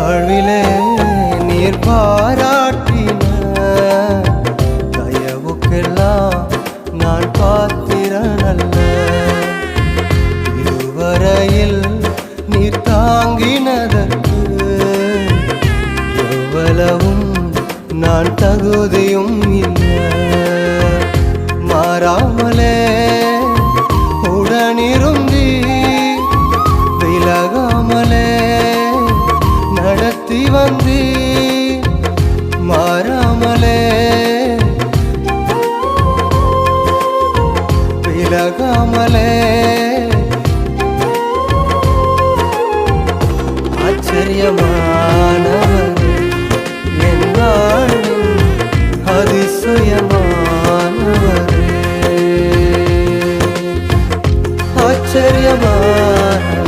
வாழ்விலே நீர் பாராட்டின தயவுக்கெல்லாம் நான் பாத்திரனல்ல. இருவரையில் நீர் தாங்கினதற்கு எவ்வளவும் நான் தகுதியும் வந்து மாறாமலே. விலகாமலே. ஆச்சரியமானவர் என் வாழ்வின் ஆச்சரியமான